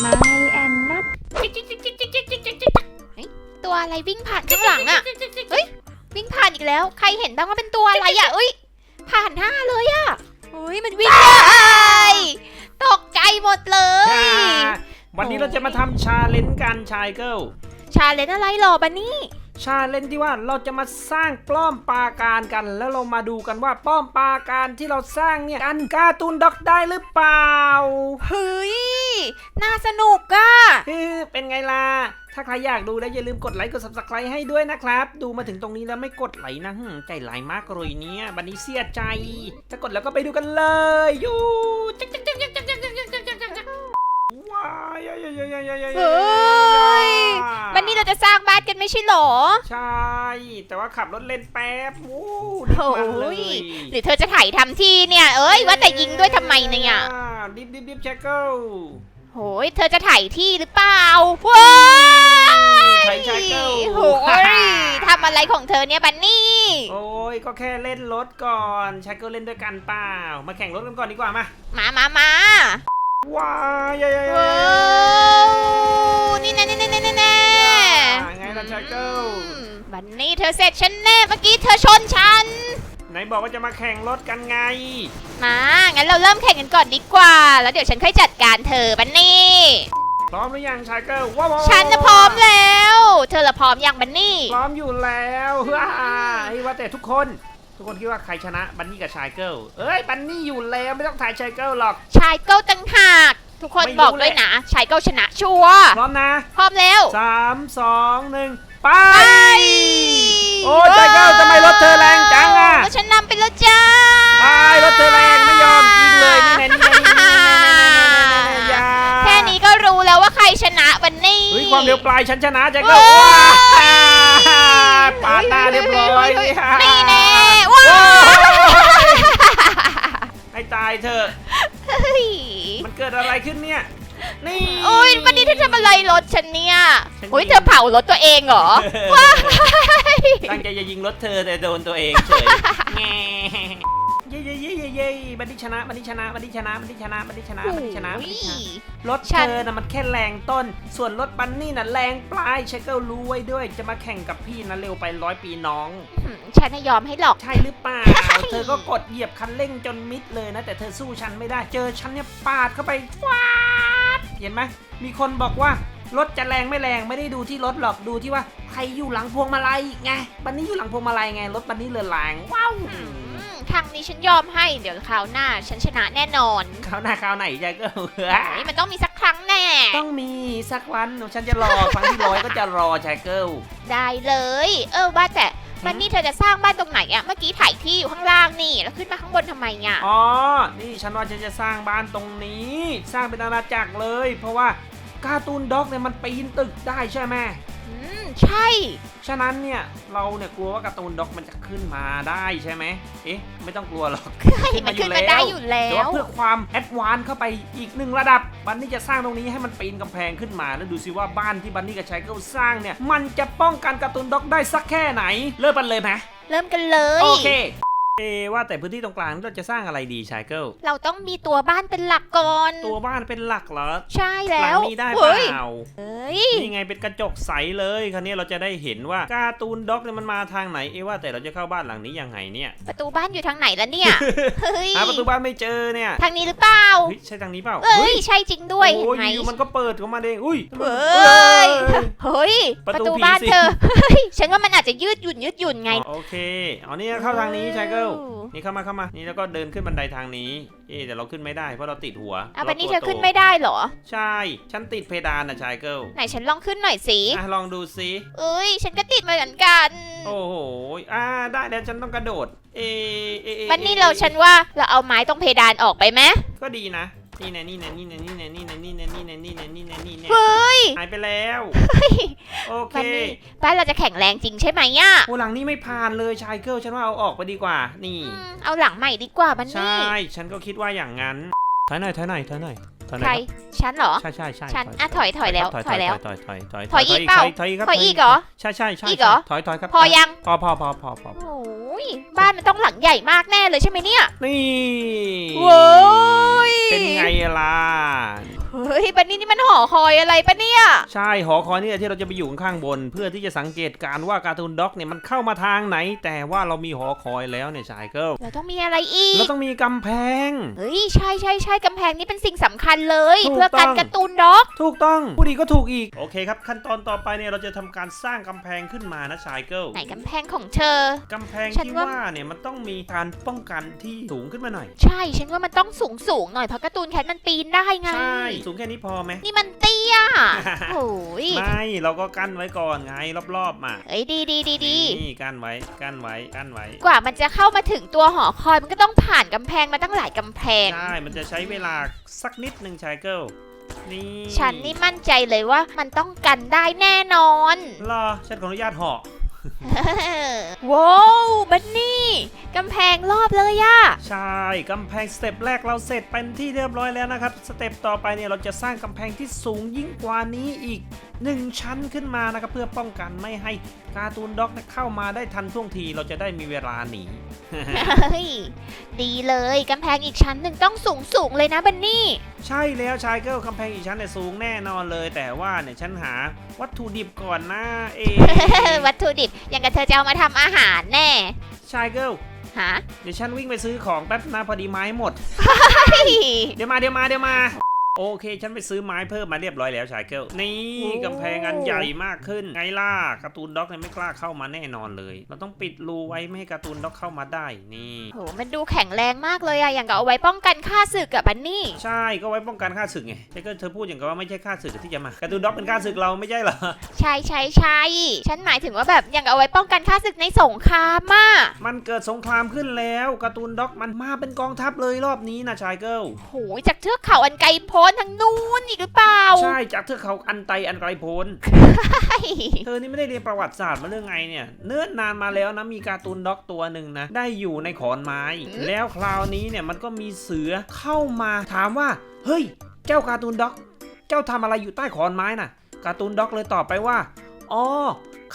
ไมแอนนัทตัวอะไรวิ่งผ่านข้างหลังอะเฮ้ยวิ่งผ่านอีกแล้ว ใครเห็นบ้างว่าเป็นตัวอะไรอะเอ้ย ผ่านหน้าเลยอะเฮ้ยมันวิ่งเลยตกใจหมดเลยอ่าวันนี้เราจะมาทำชาเลนจ์กันชายเกิลชาเลนจ์อะไรหรอบันนี่ ชาเลนจ์ที่ว่าเราจะมาสร้างป้อมปราการกัน แล้วเรามาดูกันว่าป้อมปราการที่เราสร้างเนี่ยกันการ์ตูนด็อกได้หรือเปล่าเฮ้ยน่าสนุกอะเฮ้ยเป็นไงล่ะถ้าใครอยากดูแล้วอย่าลืมกดไลค์กด subscribe ให้ด้วยนะครับ ดูมาถึงตรงนี้แล้วไม่กดไลค์นะหึ่มใจร้ายมากเลยเนี่ยบันนี้เสียใจถ้ากดแล้วก็ไปดูกันเลยยูจ๊กจ๊กจ๊กจ๊กจ๊กจ๊กจ๊กจ๊กจ๊กจ๊กจ๊กว้ายยยยยยยย เฮ้ยบันนี่เราจะสร้างบ้านกันไม่ใช่หรอใช่ แต่ว่าขับรถเล่นแป๊บวู้โอ้ดิบมันเลยหรือเธอจะถ่ายทำที่เนี่ย เอ้ยว่าแต่ยิงด้วยทำไมเนี่ยดิบดิบดิบแชกเกิลโหยเธอจะถ่ายที่หรือเปล่าว้ายใช้แชกเกิลโหยทำอะไรของเธอเนี่ยบันนี่ โอ้ยก็แค่เล่นรถก่อนแชกเกิลเล่นด้วยกันเปล่า มาแข่งรถกันก่อนดีกว่ามามามามาว้ายยยยยว้าวนี่แน่แน่แน่แน่แน่ ไงล่ะแชกเกิลอืมบันนี่เธอเสร็จฉันแน่เมื่อกี้เธอชนฉัน ไหนบอกว่าจะมาแข่งรถกันไง มา งั้นเราเริ่มแข่งกันก่อนดีกว่า แล้วเดี๋ยวฉันค่อยจัดการเธอบันนี่ พร้อมหรือยังชายเกิลว้าวฉันจะพร้อมแล้ว เธอละพร้อมยังบันนี่ พร้อมอยู่แล้วว้าไอ้ว่าแต่ทุกคน ทุกคนคิดว่าใครชนะบันนี่กับชายเกิลเอ้ยบันนี่อยู่แล้วไม่ต้องถ่ายชายเกิลหรอก ชายเก้าตั้งหาก ทุกคนไม่รู้บอกด้วยนะชายเก้าชนะชัวร์พร้อมนะพร้อมแล้ว สามสองหนึ่งไปไปโอ้ยชายเกิลทำไมรถเธอแรงจังอะรถฉันนำไปแล้วจ้าไปรถเธอแรงไม่ยอมยิงเลยนี่ไงนี่ไงนี่ไงนี่ไงนี่ไงนี่ไงอย่าแค่นี้ก็รู้แล้วว่าใครชนะวันนี้เฮ้ยความเร็วปลายฉันชนะชายเกิลว้าวว้าปาดหน้าเรียบร้อยนี่แน่ว้าวให้ตายเถอะ เฮ้ยมันเกิดอะไรขึ้นเนี่ย นี่ โอ้ยวันนี้เธอทำอะไรรถฉันเนี่ยฉัน โอ้ยยิงเธอเผารถตัวเองเหรอ ว้าย ตั้งใจจะยิงรถเธอแต่โดนตัวเองเฉยแง่ เย้เย้เย้เย้เย้บันดี้ชนะบันดี้ชนะบันดี้ชนะบันดี้ชนะบันดี้ชนะบันดี้ชนะบันดี้ชนะรถฉัเธนอน่ะมันแค่แรงต้น ส่วนรถบันนี่น่ะแรงปลายเชคเกิลรู้ไว้ด้วย จะมาแข่งกับพี่นะเร็วไปร้อยปีน้องหืมฉันไม่ยอมให้หรอก ใช่หรือเปล่า เธอก็กดเหยียบคันเร่งจนมิดเลยนะ แต่เธอสู้ฉันไม่ได้ เจอฉันเนี่ยปาดเข้าไปฟาดเห็นไหมมีคนบอกว่ารถจะแรงไม่แรงไม่ได้ดูที่รถหรอกดูที่ว่าใครอยู่หลังพวงมาลัยไงบันนี่อยู่หลังพวงมาลัยไงรถบันนี่เรือแรงว้าว อืมทางนี้ฉันยอมให้ เดี๋ยวคราวหน้าฉันชนะแน่นอนคราวหน้าคราวไหนใจก็เฮ้ยมันต้องมีสักครั้งแน่ ต้องมีสักวันฉันจะรอครั้งที่ร้อยก็จะรอชายเกิลได้เลย เออว่าแต่มันนี่เธอจะสร้างบ้านตรงไหนอะเมื่อกี้ถ่ายที่อยู่ข้างล่างนี่ แล้วขึ้นมาข้างบนทำไมอะอ๋อ นี่ฉันว่าฉันจะสร้างบ้านตรงนี้ สร้างเป็นอาณาจักรเลย เพราะว่าการ์ตูนด็อกเนี่ยมันปีนตึกได้ใช่ไหม อืม ใช่ ฉะนั้นเนี่ยเราเนี่ยกลัวว่าการ์ตูนด็อกมันจะขึ้นมาได้ใช่ไหมเอ๊ะ ไม่ต้องกลัวหรอกเฮ้ยมันขึ้นมาได้อยู่แล้แต่ว่าวเพื่อความแอดวานซ์เข้าไปอีกหนึ่งระดับ บันนี่จะสร้างตรงนี้ให้มันปีนกำแพงขึ้นมา แล้วดูสิว่าบ้านที่บันนี่กับชายเกิลสร้างเนี่ย มันจะป้องกันการ์ตูนด็อกได้สักแค่ไหน เริ่มกันเลยไหมเริ่มกันเลย โอเค เอว่าแต่พื้นที่ตรงกลางเราจะสร้างอะไรดีชายเกิลเราต้องมีตัวบ้านเป็นหลักก่อน ตัวบ้านเป็นหลักเหรอ ใช่หแล้ลัวนี้ได้เปเฮ้ยล่าเฮ้ย นี่ไงเป็นกระจกใสเลยคราวนี้เราจะได้เห็นว่าการ์ตูนด็อกเนี่ยมันมาทางไหนเอว่าแต่เราจะเข้าบ้านหลังนี้ยังไงเนี่ยประตูบ้านอยู่ทางไหนแล้วเนี่ย เฮ้ย หาประตูบ้านไม่เจอเนี่ยทางนี้หรือเปล่า เฮ้ยใช่ทางนี้เปล่าเอ้ย ใช่จริงด้วยเห็โอ้นยไหมอยู่ๆมันก็เปิดเข้ามาเองอุ้ย เฮ้ย เฮ้ยประประตูตูผีบ้านสิ เธอ เฮ้ย ฉันว่ามันอาจจะยืดหยุ่นยืดหยุ่นไง อ๋อโอเคเอานี่เข้าทางนี้ชายเกิลนี่เข้ามาเข้ามานี่แล้วก็เดินขึ้นบันไดทางนี้ เอ๊ะแต่เราขึ้นไม่ได้เพราะเราติดหัวเอาวันนี้ราเธตัวอขึ้นไม่ได้เหรอ ใช่ ฉันติดเพดานนะชายเกิลไหนฉันลองขึ้นหน่อยสิอะลองดูซิเอ้ย ฉันก็ติดเหมือนกัน โอ้โหอ่าได้แล้วฉันต้องกระโดด เอะเอะเอะวันนี้เราฉันว่าเราเอาไม้ตรงเพดานออกไปไหมก็ดีนะ นี่แน่นี่แน่นี่แน่นี่แน่นี่แน่นี่แน่นี่แน่นี่แน่นี่แน่นี่แน่เฮ้ยหายไปแล้ว โอเควันนี้บ้านเราจะแข็งแรงจริงใช่ไหมอะโอ้หลังนี้ไม่ผ่านเลยชายเกิลฉันว่าเอาออกไปดีกว่า นี่ อืมเอาหลังใหม่ดีกว่าบันใช่ นี่ฉันก็คิดว่าอย่างนั้นถอยหน่อยถอยหน่อยถอยหน่อยถอยหน่ใครอยฉันเหรอใช่ใช่ใช่ฉันอะถอยถอยแล้วถอยถอยแล้ว ถอยถอยถอยถอยอีกเปล่าถอยอีกครับถอยอีกเหรอใช่ใช่ใช่อีกเหรอ ถอยถอยครับพอยัง พอพอพอพอพอโอ้ ยบ้านมันต้องหลังใหญ่มากแน่เลยใช่ไหมเนี่ย นี่ โว้ย เป็นไงล่ะเฮ้ยบันนี่นี่มันหอคอยอะไรปะเนี่ย ใช่หอคอยนี่แหละที่เราจะไปอยู่ข้างๆบน เพื่อที่จะสังเกตการณ์ว่าการ์ตูนด็อกเนี่ยมันเข้ามาทางไหน แต่ว่าเรามีหอคอยแล้วเนี่ยชายเกิลเราต้องมีอะไรอีเรากต้องมีกำแพง เฮ้ยใช่ใช่ใช่กำแพงนี่เป็นสิ่งสำคัญเลย ถูกเพื่อกันต้องการ์ตูนด็อก ถูกต้องผู้ดีก็ถูกอีก โอเคครับ ขั้นตอนต่อไปเนี่ยเราจะทำการสร้างกำแพงขึ้นมานะชายเกิลไหนกำแพงของเธอ กำแพงฉันที่ว่า ว่าเนี่ยมันต้องมีการป้องกันที่สูงขึ้นมาหน่อย ใช่ฉันว่ามันต้องสูงสูงๆหน่อยเพราะการ์ตูนแคทมันปีนได้ไง ใช่สูงแค่นี้พอไหม นี่มันเตี้ยโอ้ยไม่เราก็กั้นไว้ก่อนไงรอบๆมาเอ้ยดีดีดีดีนี่กั้นไว้กั้นไว้กั้นไว้ กว่ามันจะเข้ามาถึงตัวหอคอยมันก็ต้องผ่านกำแพงมาตั้งหลายกำแพงใช่มันจะใช้เวลาสักนิดหนึ่งชายเกิลนี่ฉันนี่มั่นใจเลยว่ามันต้องกันได้แน่นอนรอฉันขออนุญาตเหาะ ว้าวบันนี่กำแพงรอบเลยอะใช่กำแพงสเต็ปแรกเราเสร็จเป็นที่เรียบร้อยแล้วนะครับ สเต็ปต่อไปเนี่ยเราจะสร้างกำแพงที่สูงยิ่งกว่านี้อีกหนึ่งชั้นขึ้นมานะครับเพื่อป้องกันไม่ให้การ์ตูนด็อกเนี่ยเข้ามาได้ทันท่วงทีเราจะได้มีเวลาหนีเฮ้ยดีเลยกำแพงอีกชั้นหนึ่งต้องสูงสูงๆเลยนะบันนี่ ใช่แล้วชายเกิลกำแพงอีกชั้นเนี่ยสูงแน่นอนเลย แต่ว่าเนี่ยฉันหาวัตถุดิบก่อนนะเอ วัตถุดิบอย่างกับเธอจะเอามาทำอาหารแน่ชายเกิลฮะเดี๋ยวฉันวิ่งไปซื้อของแป๊บนะพอดีไม้หมดเฮ้ยเดี๋ยวมาเดี๋ยวมาเดี๋ยวมา โอเค ฉันไปซื้อไม้เพิ่มมาเรียบร้อยแล้วชายเกิลนี่โอ้กำแพงอันใหญ่มากขึ้น ไงล่ะการ์ตูนด็อกเนี่ยไม่กล้าเข้ามาแน่นอนเลย เราต้องปิดรูไว้ไม่ให้การ์ตูนด็อกเข้ามาได้นี่โหมันดูแข็งแรงมากเลยอะอย่างกับเอาไว้ป้องกันค่าศึกกับบันนี่ ใช่ก็ไว้ป้องกันค่าศึกไงชายเกิลเธอพูดอย่างกับว่าไม่ใช่ค่าศึกที่จะมาการ์ตูนด็อกเป็นค่าศึกเราไม่ใช่เหรอใช่ใช่ใช่ฉันหมายถึงว่าแบบอย่างเอาไว้ป้องกันค่าศึกในสงครามอะมันเกิดสงครามขึ้นแล้วการ์ตูนด็อกมันมาเป็นกองทัพเลยรอบนี้นะชายเกิลโหจากเทือกเขาอันไกลโพ้นทางนู้นอีกหรือเปล่า ใช่จากเทือกเขาอันไตอันไกลโพ้นใช่เธอนี่ไม่ได้เรียนประวัติศาสตร์มาเรื่องไงเนี่ย เนิ่นนานมาแล้วนะมีการ์ตูนด็อกตัวหนึ่งนะ ได้อยู่ในขอนไม้ แล้วคราวนี้เนี่ยมันก็มีเสือเข้ามาถามว่า เฮ้ย เจ้าการ์ตูนด็อก เจ้าทำอะไรอยู่ใต้ขอนไม้น่ะการ์ตูนด็อกเลยตอบไปว่า อ๋อ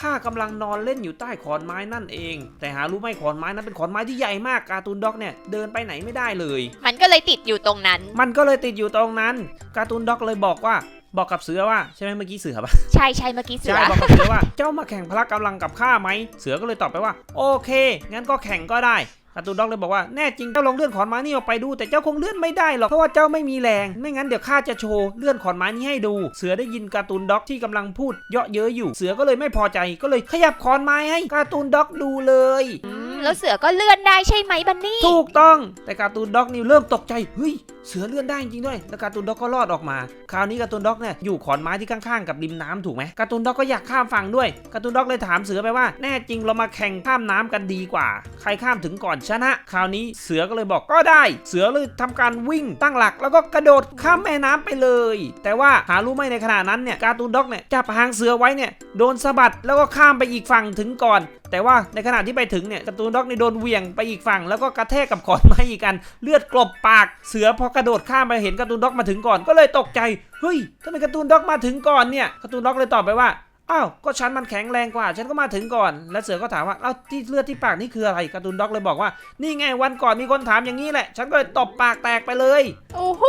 ข้ากำลังนอนเล่นอยู่ใต้ขอนไม้นั่นเอง แต่หารู้ไหมขอนไม้นั้นเป็นขอนไม้ที่ใหญ่มากการ์ตูนด็อกเนี่ยเดินไปไหนไม่ได้เลย มันก็เลยติดอยู่ตรงนั้น มันก็เลยติดอยู่ตรงนั้น การ์ตูนด็อกเลยบอกว่าบอกกับเสือว่าใช่ไหมเมื่อกี้เสือปะใช่ใช่เมื่อกี้เสืใช่อบอกกับเสือว่าเจ้ามาแข่งพละกำลังกับข้าไหมเสือก็เลยตอบไปว่า โอเค งั้นก็แข่งก็ได้ การ์ตูนด็อกเลยบอกว่าแน่จริงเจ้าลองเลื่อนขอนไม้นี่ออกไปดูแต่เจ้าคงเลื่อนไม่ได้หรอกเพราะว่าเจ้าไม่มีแรง ไม่งั้นเดี๋ยวข้าจะโชว์เลื่อนขอนไม้นี้ให้ดู เสือได้ยินการ์ตูนด็อกที่กำลังพูดเยาะเย้ยอยู่ เสือก็เลยไม่พอใจก็เลยขยับขอนไม้ให้การ์ตูนด็อกดูเลยอื แล้วเสือก็เลื่อนได้ใช่ไหมบันนี่ถูกต้องแต่การ์ตูนด็อกนี่เริ่มตกใจเฮ้ยเสือเลื่อนได้จริงด้วยแล้วการ์ตูนด็อกก็รอดออกมา คราวนี้การ์ตูนด็อกเนี่ยอยู่ขอนไม้ที่ข้างๆกับริมน้ำถูกไหมการ์ตูนด็อกก็อยากข้ามฝั่งด้วยการ์ตูนด็อกเลยถามเสือไปว่าแน่จริงเรามาแข่งข้ามน้ำกันดีกว่า ใครข้ามถึงก่อนชนะ คราวนี้เสือก็เลยบอกก็ได้ เสือเลยทำการวิ่งตั้งหลัก แล้วก็กระโดดข้ามแม่น้ำไปเลย แต่ว่าหารู้ไหมในขณะนั้นเนี่ยการ์ตูนด็อกเนี่ยจับหางเสือไว้เนี่ยโดนสะบัดแล้วก็ข้ามไปอีกฝั่งถึงก่อนแต่ว่าในขณะที่ไปถึงเนี่ยการ์ตูนด็อกนี่โดนเหวี่ยงไปอีกฝั่ง แล้วก็กระแทกกับขอนไม้อีกอัน เลือดกลบปาก เสือพอกระโดดข้ามไปเห็นการ์ตูนด็อกมาถึงก่อนก็เลยตกใจ เฮ้ยทำไมการ์ตูนด็อกมาถึงก่อนเนี่ยการ์ตูนด็อกเลยตอบไปว่า อ้าวก็ฉันมันแข็งแรงกว่า ฉันก็มาถึงก่อน แล้วเสือก็ถามว่าเอ้าที่เลือดที่ปากนี่คืออะไรการ์ตูนด็อกเลยบอกว่า นี่ไงวันก่อนมีคนถามอย่างนี้แหละ ฉันก็เลยตบปากแตกไปเลย โอ้โห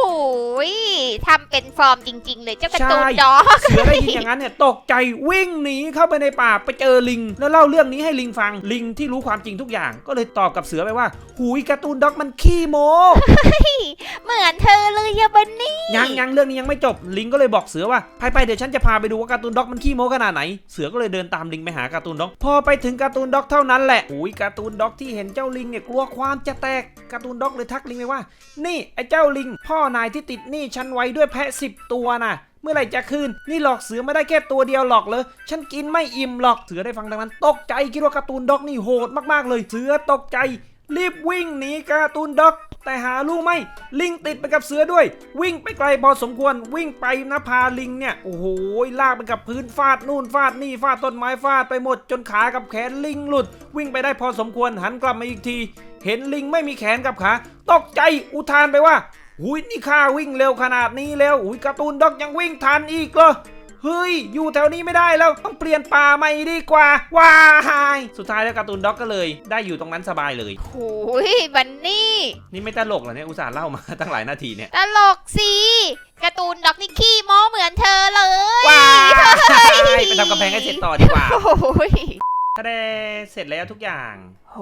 ยทำเป็นฟอร์มจริง ๆ เลยเจ้าการ์ตูนใช่ด็อกเสือได้ยินอย่างนั้นเนี่ยตกใจวิ่งหนีเข้าไปในป่าไปเจอลิง แล้วเล่าเรื่องนี้ให้ลิงฟังลิงที่รู้ความจริงทุกอย่าง ก็เลยตอบกับเสือไปว่าหุยการ์ตูนด็อกมันขี้โมเหมือนเธอเลยอะบันนี่ยังยังเรื่องนี้ยังไม่จบลิงก็เลยบอกเสือว่าไปไปเดี๋ยวฉันจะพาไปดูว่าการ์ตูนด็อกมันขี้โมขนาดไหน เสือก็เลยเดินตามลิงไปหาการ์ตูนด็อก พอไปถึงการ์ตูนด็อกเท่านั้นแหละหุยการ์ตูนด็อกที่เห็นเจ้าลิงเนี่ยกลัวความจะแตกการ์ตูนด็อกเลยทักลิงไปว่า นี่ไอ้เจ้าลิง พ่อนายที่ติดหนี้ฉันไว้ด้วยแพะสิบตัวน่ะเมื่อไหร่จะคืน นี่หลอกเสือไม่ได้แค่ตัวเดียวหรอกเลย ฉันกินไม่อิ่มหรอก เสือได้ฟังดังนั้น ตกใจคิดว่าการ์ตูนด็อกนี่โหดมากๆเลย เสือตกใจ รีบวิ่งหนีการ์ตูนด็อก แต่หารู้ไหมลิงติดไปกับเสือด้วย วิ่งไปไกลพอสมควร วิ่งไปนะพาลิงเนี่ย โอ้โห ลากไปกับพื้นฟาดนู่นฟาดนี่ฟาดต้นไม้ฟาดไปหมด จนขากับแขนลิงหลุด วิ่งไปได้พอสมควรหันกลับมาอีกที เห็นลิงไม่มีแขนกับขาตกใจอุทานไปว่าหุยนี่ข้าวิ่งเร็วขนาดนี้แล้วหุยการ์ตูนด็อกยังวิ่งทันอีกเหรอ เฮ้ย อยู่แถวนี้ไม่ได้แล้วต้องเปลี่ยนป่าใหม่ดีกว่า ว้ายสุดท้ายแล้วการ์ตูนด็อกก็เลย ได้อยู่ตรงนั้นสบายเลยโอ้ยบันนี่ นี่ไม่ตลกเหรอเนี่ยอุตส่าห์เล่ามาตั้งหลายนาทีเนี่ยตลกสิการ์ตูนด็อกนี่ขี้โม้เหมือนเธอเลยว้ายไปทำกำแพงให้เสร็จต่อดีกว่าโอ้ยถ้าได้เสร็จแล้วทุกอย่าง โห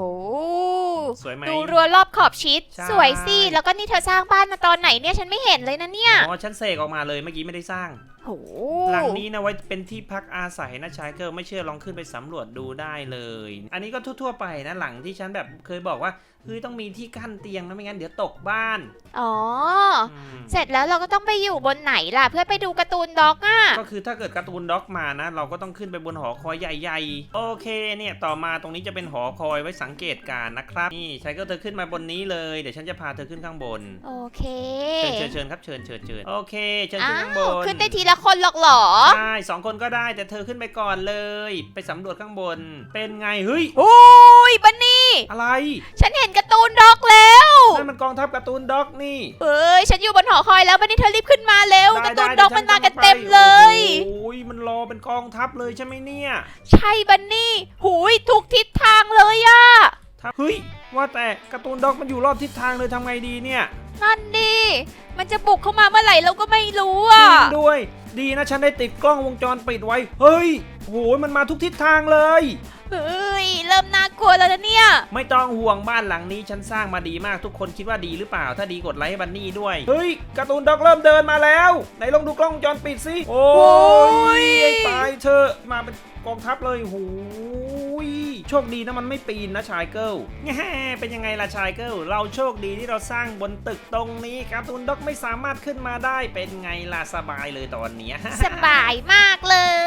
สวยไหม ดูรั้วรอบขอบชิด ใช่ สวยสิ แล้วก็นี่เธอสร้างบ้านมาตอนไหนเนี่ย ฉันไม่เห็นเลยนะเนี่ย อ๋อฉันเสกออกมาเลยเมื่อกี้ไม่ได้สร้าง โห หลังนี้นะไว้เป็นที่พักอาศัยนะชายเกิลไม่เชื่อลองขึ้นไปสำรวจดูได้เลย อันนี้ก็ทั่วๆไปนะหลังที่ฉันแบบเคยบอกว่าเฮ้ยต้องมีที่กั้นเตียงนะไม่งั้นเดี๋ยวตกบ้านอ๋อ อืมเสร็จแล้วเราก็ต้องไปอยู่บนไหนล่ะ เพื่อไปดูการ์ตูนด็อกอะก็คือถ้าเกิดการ์ตูนด็อกมานะ เราก็ต้องขึ้นไปบนหอคอยใหญ่ ๆ โอเคเนี่ยต่อมาตรงนี้จะเป็นหอคอยไว้สังเกตการณ์นะครับนี่ชายเกิลเธอขึ้นมาบนนี้เลยเดี๋ยวฉันจะพาเธอขึ้นข้างบนโอเคเชิญเชิญเชิญครับเชิญเชิญเชิญโอเคเชิญอ้าขึ้นข้างบวนขึ้นได้ทีละคนหรอกเหรอใช่สองคนก็ได้แต่เธอขึ้นไปก่อนเลย ไปสำรวจข้างบน เป็นไงเฮ้ยโอ้ยบันนี่อะไร ฉันเห็นการ์ตูนด็อกแล้วนั่นมันกองทัพการ์ตูนด็อกนี่ เอ้ยฉันอยู่บนหอคอยแล้วบันนี่เธอรีบขึ้นมาเร็วได้การ์ตูนได้ด็อกดี๋มัยนวฉัมากัน เป็นกองทัพเลยใช่ไหมเนี่ย ใช่บันนี่ หูยทุกทิศทางเลยอะทัพเฮ้ย ว่าแต่การ์ตูนด็อกมันอยู่รอบทิศทางเลยทำไงดีเนี่ยนั่นดิ มันจะบุกเข้ามาเมื่อไหร่เราก็ไม่รู้จอะริงด้วย ดีนะฉันได้ติดกล้องวงจรปิดไว้ เฮ้ยโหยมันมาทุกทิศทางเลย เฮ้ยเริ่มน่ากลัวแล้วนะเนี่ย ไม่ต้องห่วงบ้านหลังนี้ฉันสร้างมาดีมากทุกคนคิดว่าดีหรือเปล่า ถ้าดีกดไลค์ให้บันนี่ด้วยเฮ้ยการ์ตูนด็อกเริ่มเดินมาแล้วไหนลองดูกล้องวงจรปิดสิโอ้โอ้ยยไอ้ตายเธอะมาเป็นกองทัพเลยโหูยโชคดีนะมันไม่ปีนนะชายเกิลแง่เป็นยังไงล่ะชายเกิลเราโชคดีที่เราสร้างบนตึกตรงนี้การ์ตูนด็อกไม่สามารถขึ้นมาได้เป็นไงล่ะสบายเลยตอนเนี้ย สบายมากเลยเอ๊ะ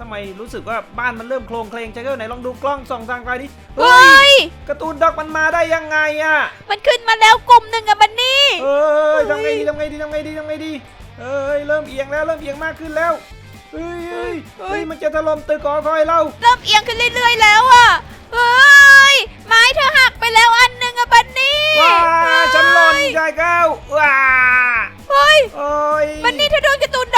ทำไมรู้สึกว่าบ้านมันเริ่มโครงเคลงชายเกิลไหนลองดูกล้องส่องทางไกลดิเฮ้ยการ์ตูนด็อกมันมาได้ยังไงอะมันขึ้นมาแล้วกลุ่มหนึ่งอะบันนี่เอ้ยทำไงดีทำไงดีทำไงดีทำไงดีเอ้ยเริ่มเอียงแล้วเริ่มเอียงมากขึ้นแล้วเฮ้ยเฮ้ยเฮ้ยมันจะถล่มตึกขอคอยเราเริ่มเอียงขึ้นเรื่อย ๆ แล้วอะเฮ้ยไม้เธอหักไปแล้วอันหนึ่งอะบันนี่ว้าฉันหล่นชายเก้าว้าเฮ้ยโอ้ยบันนี่เธอโดนการ์ตูนด็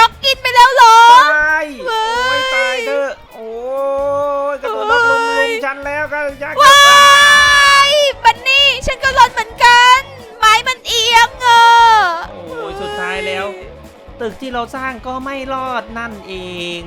ตึกที่เราสร้างก็ไม่รอดนั่นเอง